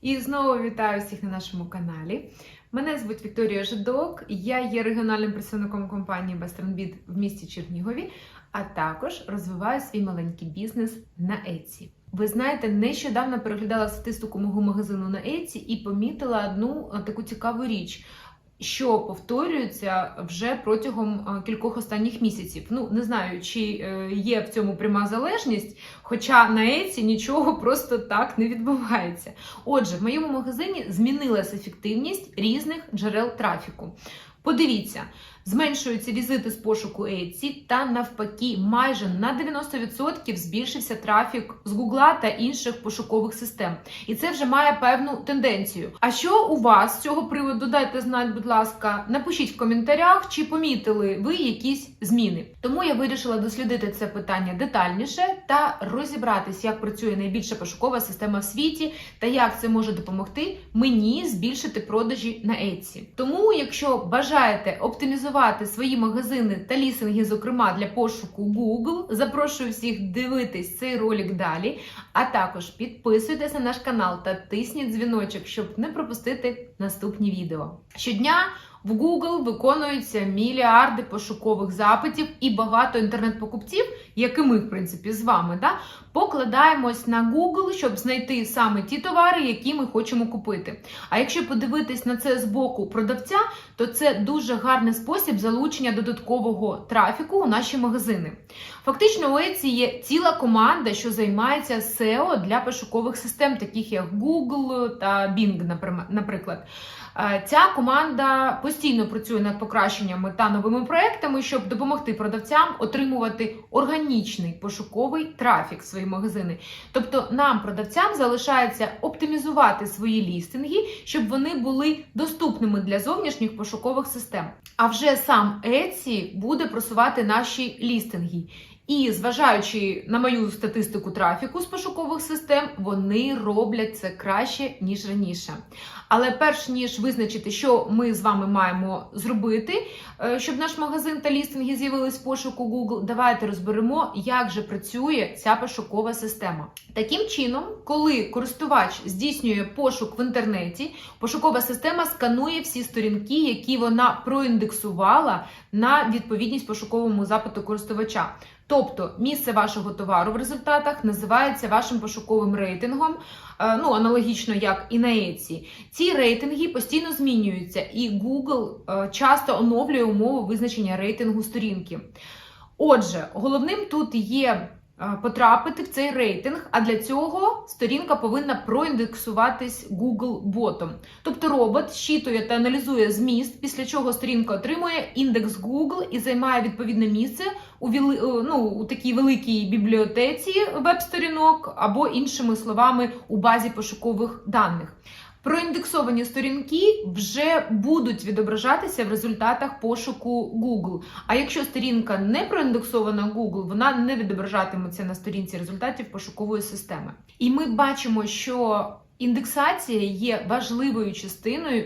І знову вітаю всіх на нашому каналі. Мене звуть Вікторія Жидок, я є регіональним представником компанії Бастранбіт в місті Чернігові, а також розвиваю свій маленький бізнес на Etsy. Ви знаєте, нещодавно переглядала статистику мого магазину на Etsy і помітила одну е, таку цікаву річ. Що повторюється вже протягом е, кількох останніх місяців. Ну не знаю, чи е, є в цьому пряма залежність, хоча на Еці нічого просто так не відбувається. Отже, в моєму магазині змінилася ефективність різних джерел трафіку. Подивіться, зменшуються візити з пошуку Etsy та навпаки, майже на 90% збільшився трафік з Гугла та інших пошукових систем. І це вже має певну тенденцію. А що у вас з цього приводу? Дайте знати, будь ласка, напишіть в коментарях, чи помітили ви якісь зміни. Тому я вирішила дослідити це питання детальніше та розібратись, як працює найбільша пошукова система в світі та як це може допомогти мені збільшити продажі на Etsy. Тому, якщо бажаєте оптимізувати свої магазини та лісинги, зокрема для пошуку Google, запрошую всіх дивитись цей ролик далі. А також підписуйтесь на наш канал та тисніть дзвіночок, щоб не пропустити наступні відео. Щодня в Google виконуються мільярди пошукових запитів і багато інтернет-покупців, як і ми, в принципі, з вами, да, покладаємось на Google, щоб знайти саме ті товари, які ми хочемо купити. А якщо подивитись на це з боку продавця, то це дуже гарний спосіб залучення додаткового трафіку у наші магазини. Фактично, у Etsy є ціла команда, що займається SEO для пошукових систем, таких як Google та Bing, наприклад. Ця команда постійно працює над покращеннями та новими проектами, щоб допомогти продавцям отримувати органічний пошуковий трафік свої магазини. Тобто нам, продавцям, залишається оптимізувати свої лістинги, щоб вони були доступними для зовнішніх пошукових систем. А вже сам Etsy буде просувати наші лістинги. І зважаючи на мою статистику трафіку з пошукових систем, вони роблять це краще ніж раніше. Але перш ніж визначити, що ми з вами маємо зробити, е, щоб наш магазин та лістинги з'явились в пошуку Google, давайте розберемо, як же працює ця пошукова система. Таким чином, коли користувач здійснює пошук в інтернеті, пошукова система сканує всі сторінки, які вона проіндексувала на відповідність пошуковому запиту користувача. Тобто місце вашого товару в результатах називається вашим пошуковим рейтингом, е, ну аналогічно як і на Etsy. Ці рейтинги постійно змінюються, і Google е, часто оновлює умови визначення рейтингу сторінки. Отже, головним тут є потрапити в цей рейтинг, а для цього сторінка повинна проіндексуватись Google ботом. Тобто робот щитує та аналізує зміст, після чого сторінка отримує індекс Google і займає відповідне місце у віли, ну, у такій великій бібліотеці веб-сторінок, або іншими словами, у базі пошукових даних. Проіндексовані сторінки вже будуть відображатися в результатах пошуку Google. А якщо сторінка не проіндексована Google, вона не відображатиметься на сторінці результатів пошукової системи. І ми бачимо, що індексація є важливою частиною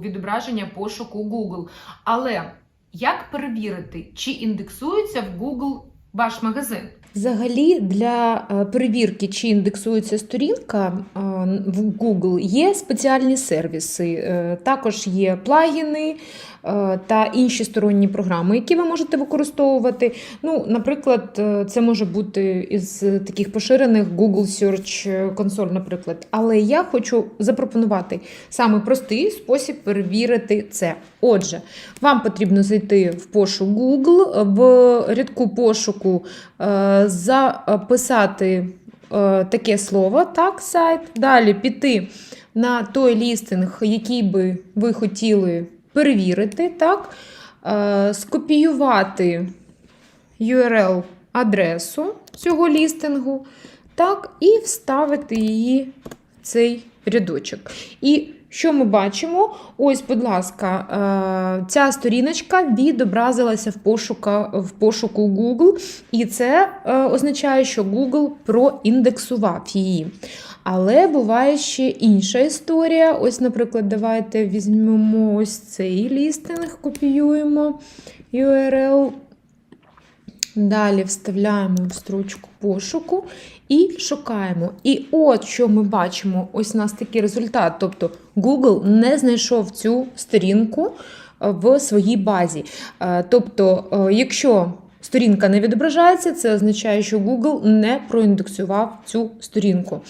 відображення пошуку Google. Але як перевірити, чи індексується в Google ваш магазин? Взагалі, для е, перевірки, чи індексується сторінка е, в Google, є спеціальні сервіси. Е, також є плагіни та інші сторонні програми, які ви можете використовувати. Ну, Наприклад, це може бути із таких поширених Google Search Console, наприклад. Але я хочу запропонувати саме простий спосіб перевірити це. Отже, вам потрібно зайти в пошук Google, в рядку пошуку записати таке слово, так, сайт. Далі піти на той лістинг, який би ви хотіли перевірити, так, скопіювати URL-адресу цього лістингу, так, і вставити її в цей рядочок. І що ми бачимо? Ось, будь ласка, ця сторіночка відобразилася в пошуку, в пошуку Google, і це означає, що Google проіндексував її. Але буває ще інша історія. Ось, наприклад, давайте візьмемо ось цей лістинг, копіюємо URL Далі вставляємо в строчку пошуку і шукаємо. І от що ми бачимо: ось у нас такий результат. Тобто Google не знайшов цю сторінку е, в своїй базі. Е, Тобто, е, якщо сторінка не відображається, це означає, що Google не проіндексував цю сторінку.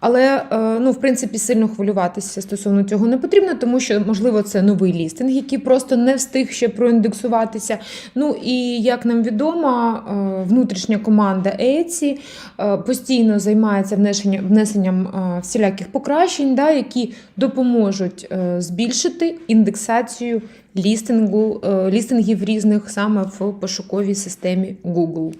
Але е, ну, в принципі, сильно хвилюватися стосовно цього не потрібно, тому що, можливо, це новий лістинг, який просто не встиг ще проіндексуватися. Ну і як нам відомо, е, внутрішня команда Etsy е, постійно займається внесенням, всіляких покращень, да, які допоможуть збільшити індексацію лістингу, лістингів різних саме в пошуковій системі Google.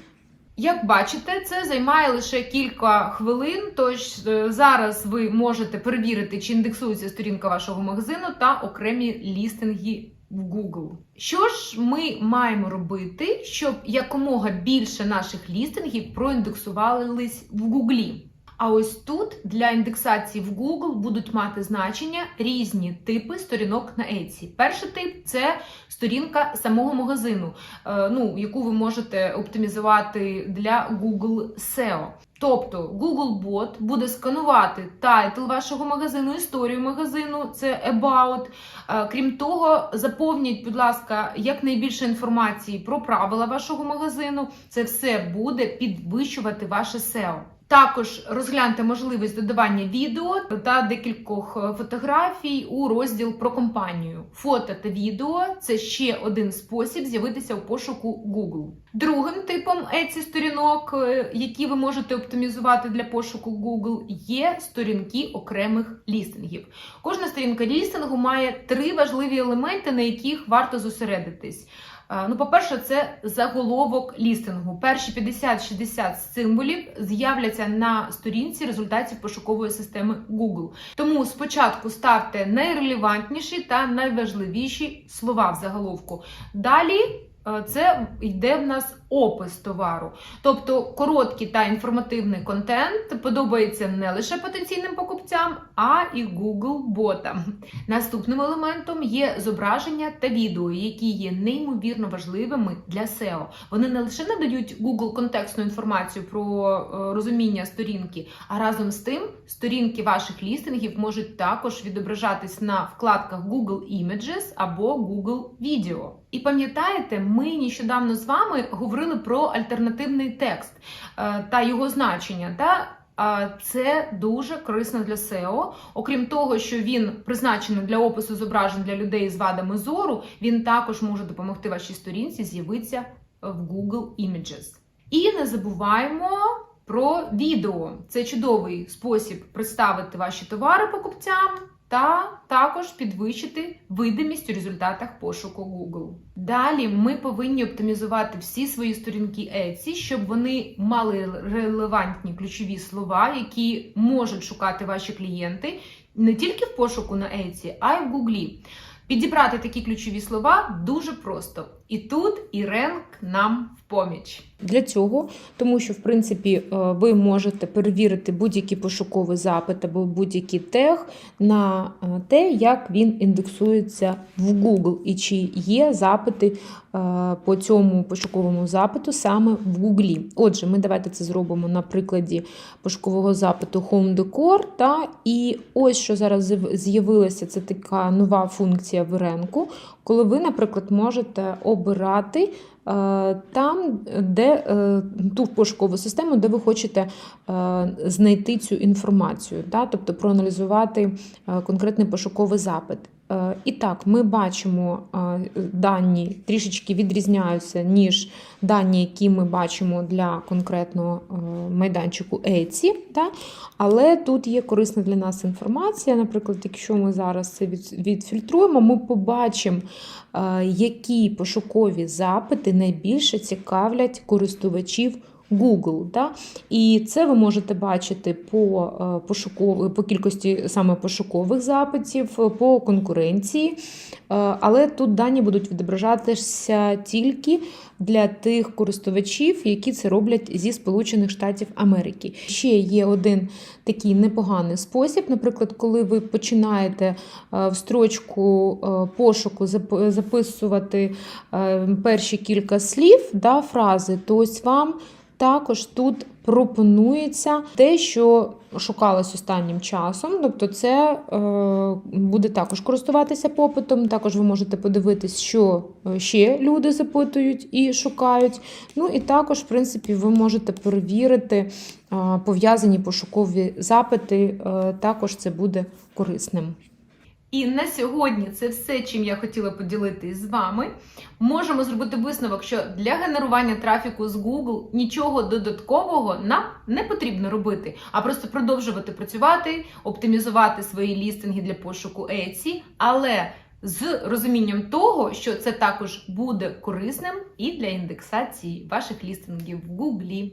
Як бачите, це займає лише кілька хвилин. Тож е, зараз ви можете перевірити, чи індексується сторінка вашого магазину та окремі лістинги в Google. Що ж ми маємо робити, щоб якомога більше наших лістингів проіндексувались в Google? А ось тут для індексації в Google будуть мати значення різні типи сторінок на Etsy. Перший тип це сторінка самого магазину, е, ну, яку ви можете оптимізувати для Google SEO. Тобто Google Bot буде сканувати тайтл вашого магазину, історію магазину, це About. Е, Крім того, заповніть, будь ласка, якнайбільше інформації про правила вашого магазину. Це все буде підвищувати ваше SEO. Також розгляньте можливість додавання відео та декількох е, фотографій у розділ про компанію. Фото та відео це ще один спосіб з'явитися у пошуку Google. Другим типом Etsy сторінок, е, які ви можете оптимізувати для пошуку Google, є сторінки окремих лістингів. Кожна сторінка лістингу має три важливі елементи, на яких варто зосередитись. Ну, по-перше, це заголовок лістингу. Перші 50-60 символів з'являться на сторінці результатів пошукової системи Google. Тому спочатку ставте найрелевантніші та найважливіші слова в заголовку. Далі це йде в нас опис товару. Тобто короткий та інформативний контент подобається не лише потенційним покупцям, а і Google ботам. Наступним елементом є зображення та відео, які є неймовірно важливими для SEO. Вони не лише надають Google контекстну інформацію про е, розуміння сторінки, а разом з тим сторінки ваших лістингів можуть також відображатись на вкладках Google Images або Google Video. І пам'ятаєте, ми нещодавно з вами говорили про альтернативний текст е, та його значення. Та це дуже корисно для SEO. Окрім того, що він призначений для опису зображень для людей з вадами зору, він також може допомогти вашій сторінці з'явитися в Google Images. І не забуваємо про відео. Це чудовий спосіб представити ваші товари покупцям. Та також підвищити видимість у результатах пошуку Google. Далі ми повинні оптимізувати всі свої сторінки Etsy, щоб вони мали релевантні ключові слова, які можуть шукати ваші клієнти не тільки в пошуку на Etsy, а й в Google. Підібрати такі ключові слова дуже просто. І тут Іренк нам в поміч. Для цього, тому що в принципі е, ви можете перевірити будь-який пошуковий запит або будь-який тег на е, те, як він індексується в Google, і чи є запити по цьому пошуковому запиту саме в Google. Отже, ми давайте це зробимо на прикладі пошукового запиту Home Decor. Та, і ось що зараз з'явилася це така нова функція в Іренку, коли ви, наприклад, можете обирати е, там, де е, ту пошукову систему, де ви хочете е, знайти цю інформацію, да? тобто проаналізувати е, конкретний пошуковий запит. Е, І так, ми бачимо е, дані трішечки відрізняються, ніж дані, які ми бачимо для конкретного е, майданчику. Да? Але тут є корисна для нас інформація. Наприклад, якщо ми зараз це відфільтруємо, ми побачимо, які пошукові запити найбільше цікавлять користувачів Google. Да? І це ви можете бачити по, е, по кількості саме пошукових запитів, е, по конкуренції. Е, Але тут дані будуть відображатися тільки для тих користувачів, які це роблять зі Сполучених Штатів Америки. Ще є один такий непоганий спосіб. Наприклад, коли ви починаєте в строчку пошуку записувати перші кілька слів, да, фрази, то ось вам також тут пропонується те, що шукалось останнім часом. Тобто, це е, буде також користуватися попитом. Також ви можете подивитись, що е, ще люди запитують і шукають. Ну і також, в принципі, ви можете перевірити е, пов'язані пошукові запити. Також це буде корисним. І на сьогодні це все, чим я хотіла поділитись з вами. Можемо зробити висновок, що для генерування трафіку з Google нічого додаткового нам не потрібно робити, а просто продовжувати працювати, оптимізувати свої лістинги для пошуку Etsy, але з розумінням того, що це також буде корисним і для індексації ваших лістингів в Google.